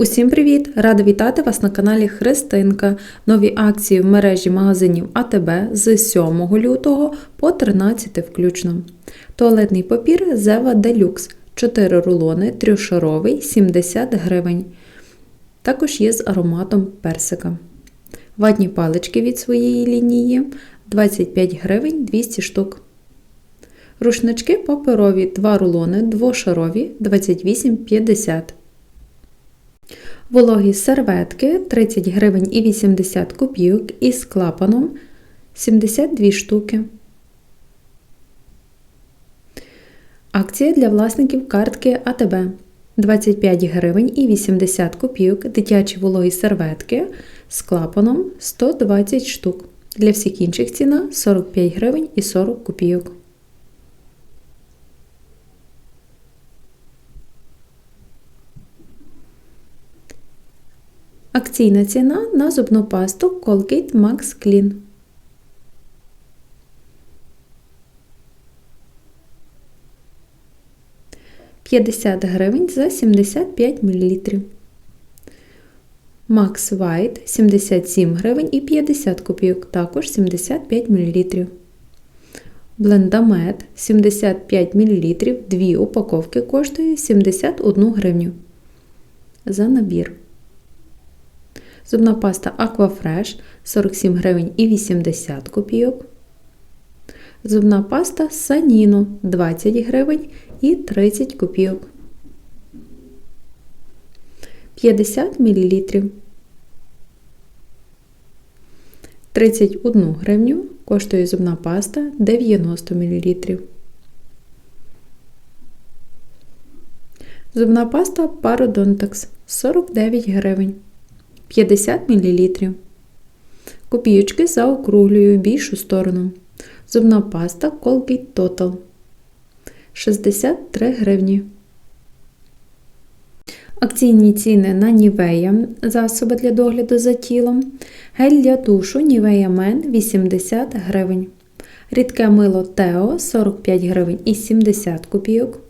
Усім привіт! Рада вітати вас на каналі Христинка. Нові акції в мережі магазинів АТБ з 7 лютого по 13 включно. Туалетний папір Зева Deluxe 4 рулони, трьошаровий 70 гривень. Також є з ароматом персика. Ватні палички від своєї лінії 25 гривень 200 штук. Рушнички паперові 2 рулони, двошарові 28,50 Вологі серветки 30 гривень і 80 копійок із клапаном 72 штуки. Акція для власників картки АТБ 25 гривень і 80 копійок дитячі вологі серветки з клапаном 120 штук. Для всіх інших ціна 45 гривень і 40 копійок. Акційна ціна на зубну пасту Colgate Max Clean. П'ятдесят гривень за 75 мл. Max White 77 гривень і 50 копійок, також 75 мл. Блендамет 75 мл, дві упаковки коштує 71 гривню. За набір. Зубна паста Aquafresh 47 гривень і 80 копійок. Зубна паста Sanino 20 гривень і 30 копійок. 50 мл. 31 гривню коштує зубна паста 90 мл. Зубна паста Parodontax 49 гривень. 50 мл. Копійочки заокруглюю більшу сторону. Зубна паста Colgate Total 63 гривні. Акційні ціни на Nivea засоби для догляду за тілом. Гель для душу Nivea Men 80 гривень. Рідке мило Тео 45 гривень і 70 копійок.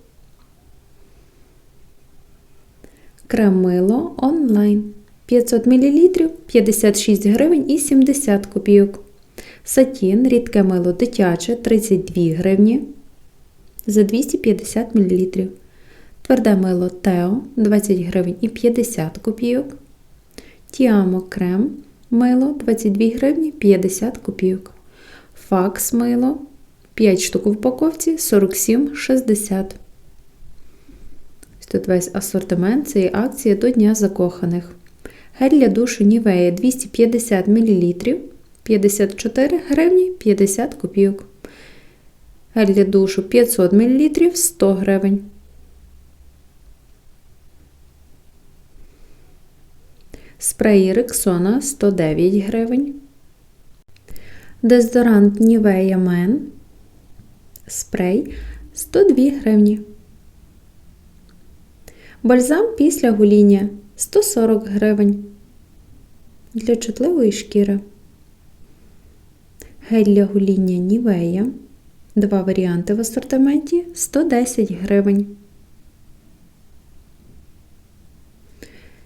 Крем мило онлайн 500 мл 56 гривень і 70 копійок. Сатін рідке мило дитяче 32 гривні за 250 мл. Тверде мило Тео 20 гривень і 50 копійок. Тіамо крем мило 22 гривні 50 копійок. Факс мило 5 штук в упаковці 47,60. Тут весь асортимент цієї акції до Дня закоханих. Гель для душу Нівея 250 мл 54 гривні 50 копійок. Гель для душу 500 мл 100 гривень. Спрей Рексона 109 гривень. Дезодорант Нівея Мен. Спрей 102 гривні. Бальзам після гоління 140 гривень. Для чутливої шкіри. Гель для гоління Нівея. Два варіанти в асортименті 110 гривень.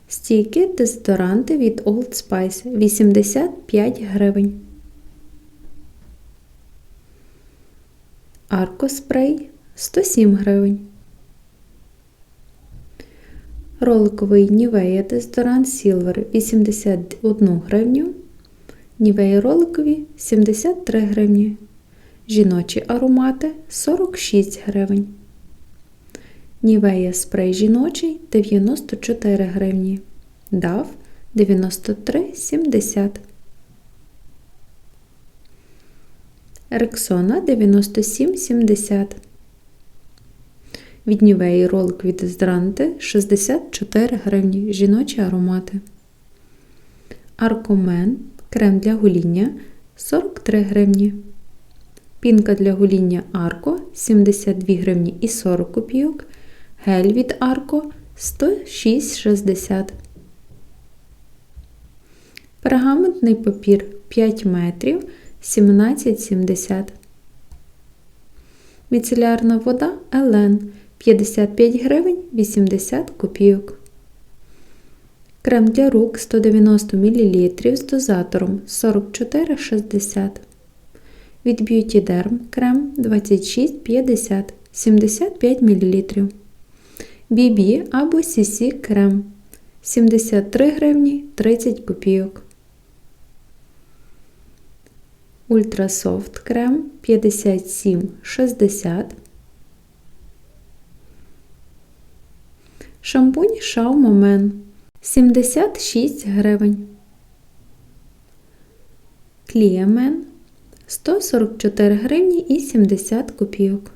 Стійки дезодоранти від Old Spice 85 гривень. Аркоспрей 107 гривень. Роликовий Нівея дезодорант Silver 81 гривню. Нівея роликові 73 гривні. Жіночі аромати 46 гривень. Нівея спрей жіночий 94 гривні. Дав 93,70. Рексона 97,70. Від Нівеї ролик від дезодоранти 64 гривні. Жіночі аромати. Аркомен крем для гоління 43 гривні. Пінка для гоління Арко 72 гривні і 40 копійок. Гель від Арко 106,60. Пергаментний папір 5 метрів 17,70. Міцелярна вода Елен 55 гривень 80 копійок. Крем для рук 190 мл з дозатором 44,60 Від Beauty Derm крем 26,50 75 мл. BB або CC крем 73 гривні 30 копійок. Ультрасофт крем 57,60 Шампунь Шаумомен 76 гривень. Кліамен 144 гривні і 70 копійок.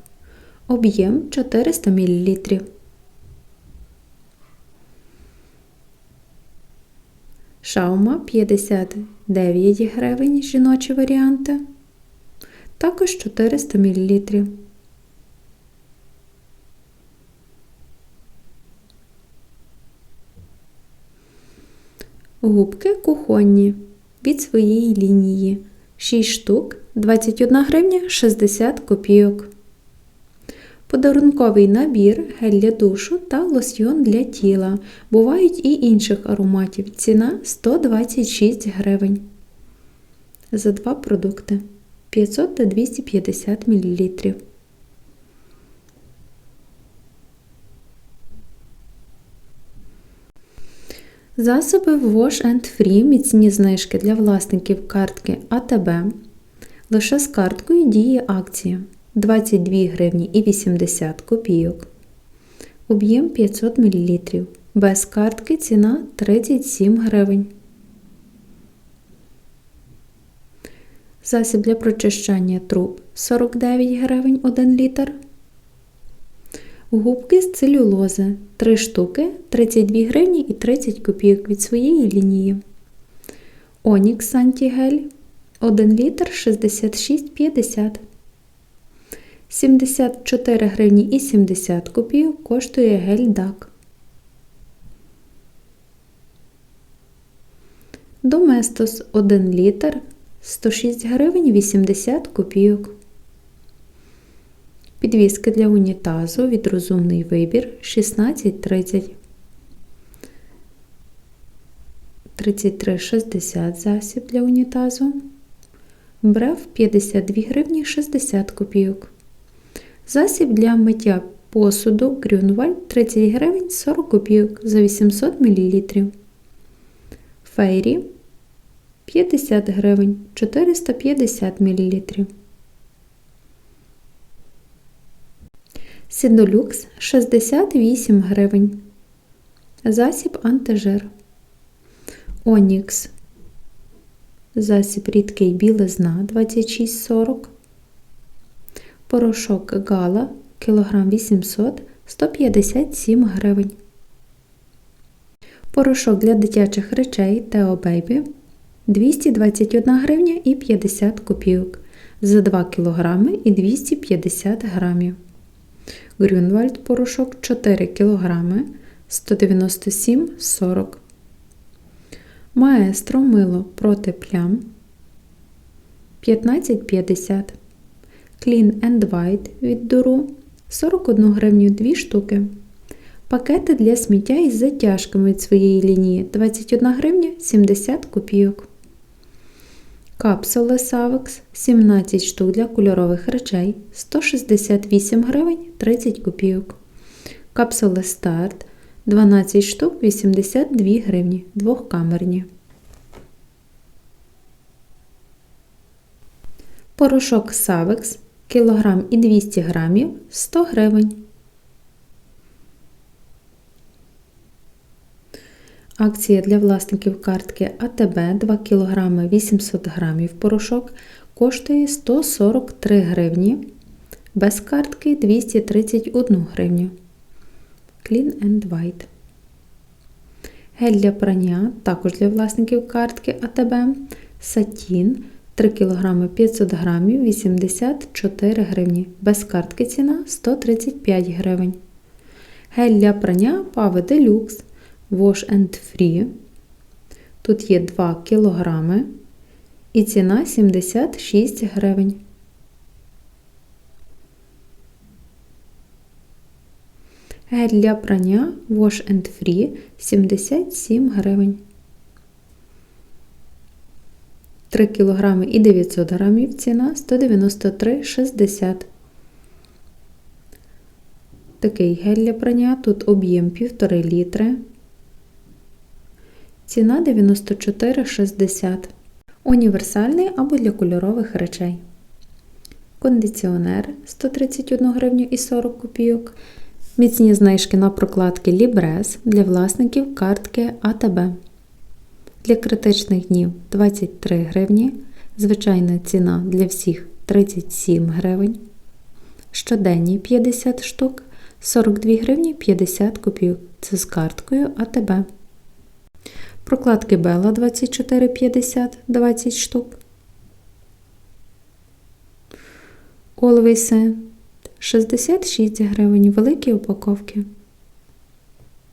Об'єм 400 мл. Шаума 59 гривень жіночі варіанти. Також 400 мл. Губки кухонні від своєї лінії 6 штук 21 гривня 60 копійок. Подарунковий набір, гель для душу та лосьйон для тіла. Бувають і інших ароматів. Ціна 126 гривень. За два продукти 500 та 250 мл. Засоби Wash and Free міцні знижки для власників картки АТБ. Лише з карткою діє акція 22 гривні і 80 копійок. Об'єм 500 мл. Без картки ціна 37 гривень. Засіб для прочищання труб 49 гривень 1 літр. Губки з целюлози 3 штуки 32 гривні і 30 копійок від своєї лінії. Онікс антігель 1 літр 66,50. 74 гривні і 70 копійок коштує гель дак. Доместос 1 літр 106 гривень 80 копійок. Підвіски для унітазу від розумний вибір 16,30. 33,60 засіб для унітазу. Брев 52 гривні 60 копійок. Засіб для миття посуду Грюнвальд 30 гривень 40 копійок за 800 мл. Фейрі 50 гривень 450 мл. Сідолюкс 68 гривень. Засіб антижир. Онікс. Засіб рідкий білизна 26,40. Порошок Гала кілограм 800 157 гривень. Порошок для дитячих речей Тео Бейбі 221 гривня і 50 копійок за 2 кг і 250 грамів. Грюнвальд порошок 4 кг 197,40 Маестро мило проти плям 15,50 Clean and White від Дуру 41 гривню 2 штуки. Пакети для сміття із затяжками від своєї лінії 21 гривня 70 копійок. Капсули Savex 17 штук для кольорових речей 168 гривень 30 копійок. Капсули Старт 12 штук 82 гривні двохкамерні. Порошок Savex кілограм і 200 грамів 100 гривень. Акція для власників картки АТБ 2 кг 800 г порошок коштує 143 гривні. Без картки 231 гривню. Clean and White. Гель для прання також для власників картки АТБ. Сатін 3 кг 500 г 84 гривні. Без картки ціна 135 гривень. Гель для прання Pave Deluxe Wash and Free. Тут є 2 кг і ціна 76 гривень. Гель для прання Wash and Free 77 гривень. 3 кг і 900 грамів ціна 193,60. Такий гель для прання, тут об'єм 1,5 літри. Ціна 94,60. Універсальний або для кольорових речей. Кондиціонер 131 гривню і 40 копійок. Міцні знижки на прокладки Libres для власників картки АТБ. Для критичних днів 23 гривні. Звичайна ціна для всіх 37 гривень. Щоденні 50 штук 42 гривні 50 копійок. Це з карткою АТБ. Прокладки Бела 24,50 20 штук. Олвейси 66 гривень великі упаковки.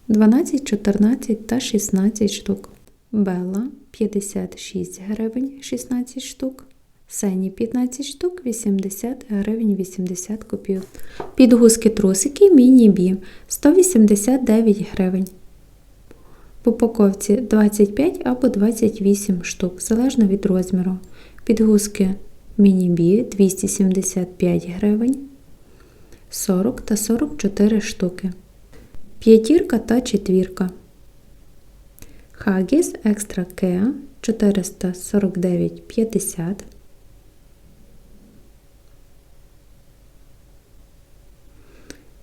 12, 14 та 16 штук. Белла 56 гривень 16 штук. Сені 15 штук 80 гривень 80 копійок. Підгузки трусики міні-бі 189 гривень. В упаковці 25 або 28 штук, залежно від розміру. Підгузки міні-бі 275 гривень, 40 та 44 штуки. П'ятірка та четвірка. Хагіс Екстра Кеа 449,50.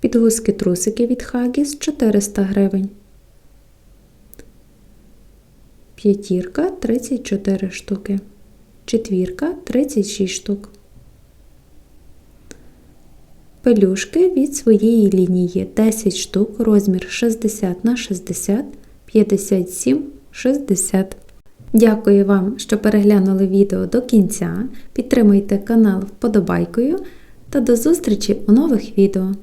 Підгузки трусики від Хагіс 400 гривень. П'ятірка 34 штуки. Четвірка 36 штук. Пелюшки від своєї лінії 10 штук, розмір 60 на 60, 57, 60. Дякую вам, що переглянули відео до кінця. Підтримуйте канал вподобайкою та до зустрічі у нових відео.